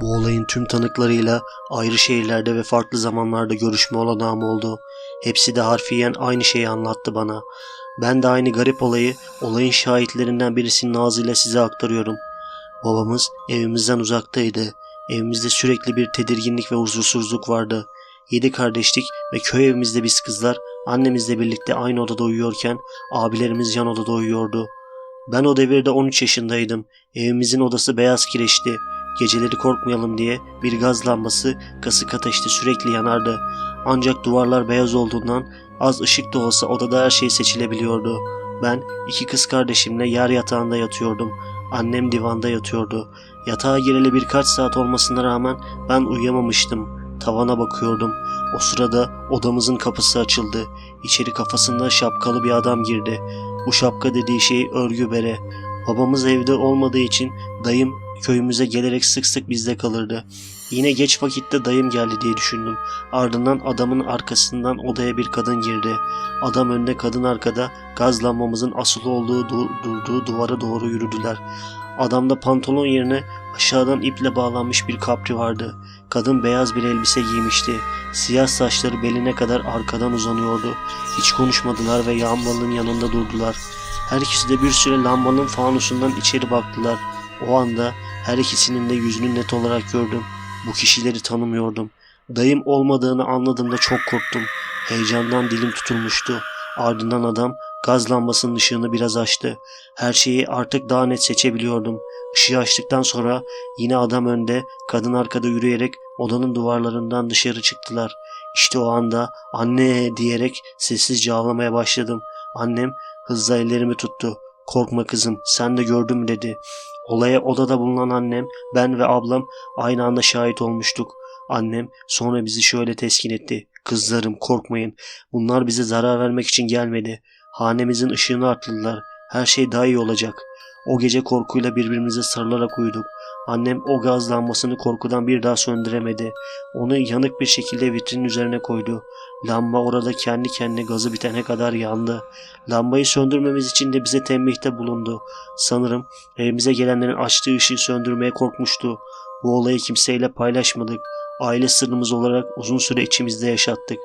Bu olayın tüm tanıklarıyla ayrı şehirlerde ve farklı zamanlarda görüşme olanağım oldu. Hepsi de harfiyen aynı şeyi anlattı bana. Ben de aynı garip olayı olayın şahitlerinden birisinin ağzıyla size aktarıyorum. Babamız evimizden uzaktaydı. Evimizde sürekli bir tedirginlik ve huzursuzluk vardı. Yedi kardeşlik ve köy evimizde biz kızlar annemizle birlikte aynı odada uyuyorken abilerimiz yan odada uyuyordu. Ben o devirde 13 yaşındaydım. Evimizin odası beyaz kireçti. Geceleri korkmayalım diye bir gaz lambası kasık ateşte sürekli yanardı. Ancak duvarlar beyaz olduğundan az ışık da olsa odada her şey seçilebiliyordu. Ben iki kız kardeşimle yer yatağında yatıyordum. Annem divanda yatıyordu. Yatağa gireli birkaç saat olmasına rağmen ben uyuyamamıştım. Tavana bakıyordum. O sırada odamızın kapısı açıldı. İçeri kafasında şapkalı bir adam girdi. Bu şapka dediği şey örgü bere. Babamız evde olmadığı için dayım köyümüze gelerek sık sık bizde kalırdı. Yine geç vakitte dayım geldi diye düşündüm. Ardından adamın arkasından odaya bir kadın girdi. Adam önde kadın arkada gaz lambamızın asılı olduğu du- durduğu duvara doğru yürüdüler. Adamda pantolon yerine aşağıdan iple bağlanmış bir kapri vardı. Kadın beyaz bir elbise giymişti. Siyah saçları beline kadar arkadan uzanıyordu. Hiç konuşmadılar ve lambanın yanında durdular. Her ikisi de bir süre lambanın fanusundan içeri baktılar. O anda her ikisinin de yüzünü net olarak gördüm. Bu kişileri tanımıyordum. Dayım olmadığını anladığımda çok korktum. Heyecandan dilim tutulmuştu. Ardından adam gaz lambasının ışığını biraz açtı. Her şeyi artık daha net seçebiliyordum. Işığı açtıktan sonra yine adam önde, kadın arkada yürüyerek odanın duvarlarından dışarı çıktılar. İşte o anda anne diyerek sessizce ağlamaya başladım. Annem hızla ellerimi tuttu. Korkma kızım sen de gördün mü dedi. Olaya odada bulunan annem, ben ve ablam aynı anda şahit olmuştuk. Annem sonra bizi şöyle teskin etti. Kızlarım korkmayın. Bunlar bize zarar vermek için gelmedi. Hanemizin ışığını arttırdılar. Her şey daha iyi olacak. O gece korkuyla birbirimize sarılarak uyuduk. Annem o gaz lambasını korkudan bir daha söndüremedi. Onu yanık bir şekilde vitrinin üzerine koydu. Lamba orada kendi kendine gazı bitene kadar yandı. Lambayı söndürmemiz için de bize tembihte bulundu. Sanırım evimize gelenlerin açtığı ışığı söndürmeye korkmuştu. Bu olayı kimseyle paylaşmadık. Aile sırrımız olarak uzun süre içimizde yaşattık.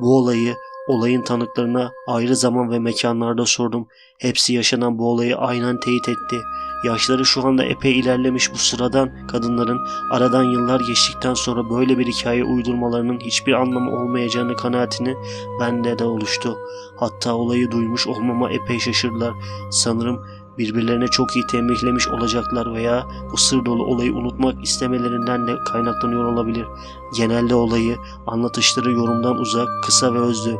Bu olayı olayın tanıklarına ayrı zaman ve mekanlarda sordum. Hepsi yaşanan bu olayı aynen teyit etti. Yaşları şu anda epey ilerlemiş bu sıradan kadınların aradan yıllar geçtikten sonra böyle bir hikaye uydurmalarının hiçbir anlamı olmayacağını kanaatini bende de oluştu. Hatta olayı duymuş olmama epey şaşırdılar. Sanırım birbirlerine çok iyi tembihlemiş olacaklar veya bu sır dolu olayı unutmak istemelerinden de kaynaklanıyor olabilir. Genelde olayı anlatışları yorumdan uzak, kısa ve özdü.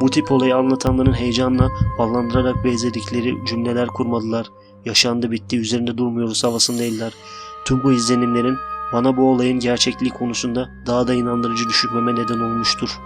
Bu tip olayı anlatanların heyecanla ballandırarak benzedikleri cümleler kurmadılar. Yaşandı bitti üzerinde durmuyoruz havasındaydılar. Tüm bu izlenimlerin bana bu olayın gerçekliği konusunda daha da inandırıcı düşünmeme neden olmuştur.